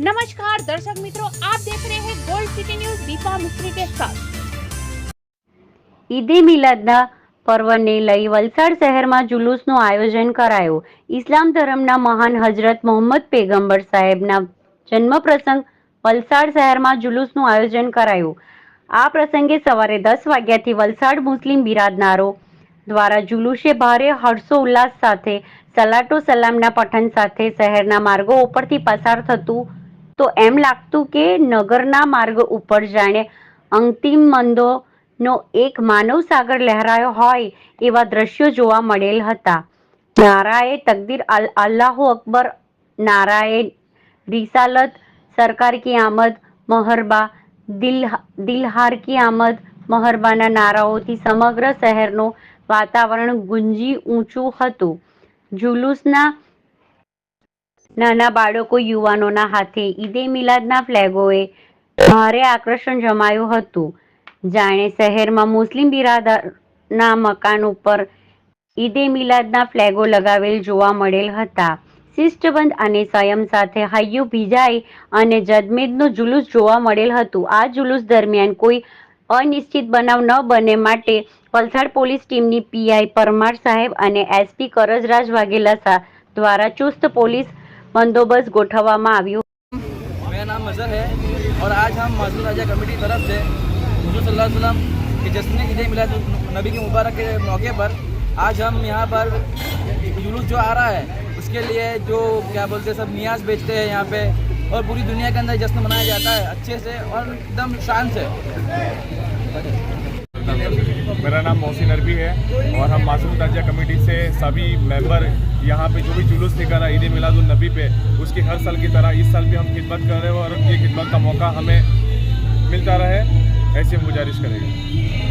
नमस्कार दर्शक मित्रों आप देख रहे हैं गोल्ड सिटी न्यूज दीपा मिस्त्री के साथ ઈદે મિલાદના પર્વને લઈ વલસાડ શહેરમાં જુલુસનું આયોજન કરાયું ઇસ્લામ ધર્મના મહાન હજરત મોહમ્મદ પેગંબર સાહેબના જન્મ પ્રસંગ વલસાડ શહેરમાં જુલુસનું આયોજન કરાયું આ પ્રસંગે સવારે દસ વાગ્યાથી વલસાડ મુસ્લિમ બિરાદનારો દ્વારા જુલુસે ભારે હર્ષો ઉલ્લાસ સાથે સલાટો સલામના પઠન સાથે શહેરના માર્ગો ઉપરથી પસાર થતું તો એમ લાગતું કે નગરના માર્ગ ઉપર જાણે અંતિમ મંદોનો એક માનવ સાગર લહેરાયો હોય એવા દ્રશ્યો જોવા મળેલ હતા. નારાએ તકદીર અલ- અલ્લાહુ અકબર, નારાએ રિસાલત, સરકાર કી આમદ, મહરબા, દિલ, દિલહાર કી આમદ, મહરબાના નારાઓથી સમગ્ર શહેરનું વાતાવરણ ગુંજી ઊંચું હતું. જુલુસના નાના બાળકો યુવાનોના હાથે ઈદે મિલાદના ફ્લેગોએ ભારે આકર્ષણ જમાયું હતું. જાણે શહેરમાં મુસ્લિમ બિરાદરના મકાન ઉપર ઈદે મિલાદના ફ્લેગો લગાવેલ જોવા મળેલ હતા. શિષ્ટબંધ અને સંયમ સાથે હૈયું ભીજાઈ અને જદમેદનું જુલુસ જોવા મળેલ હતું. આ જુલુસ દરમિયાન કોઈ અનિશ્ચિત બનાવ ન બને માટે વલસાડ પોલીસ ટીમની પીઆઈ પરમાર સાહેબ અને એસપી કરજરાજ વાઘેલા દ્વારા ચુસ્ત પોલીસ બંદોબસ્ત ગોઠવવામાં આવ્યું मेरा नाम मजहर है और आज हम मासूम राजा कमेटी की तरफ से हजूर सल्लल्लाहु अलैहि वसल्लम के जश्न ईद मिलाद नबी के मुबारक के मौके पर आज हम यहाँ पर जुलूस जो आ रहा है उसके लिए जो क्या बोलते हैं सब नियाज बेचते हैं यहाँ पे और पूरी दुनिया के अंदर जश्न मनाया जाता है अच्छे से और एकदम शान से मेरा नाम मोहसिन अरबी है और हम मासूम ताजिया कमेटी से सभी मेंबर यहाँ पे जो भी जुलूस निकल, ईद मिलादुलनबी पे, उसकी हर साल की तरह इस साल भी हम खिदमत कर रहे हैं और ये खिदमत का मौका हमें मिलता रहे, ऐसी हम गुजारिश करेंगे।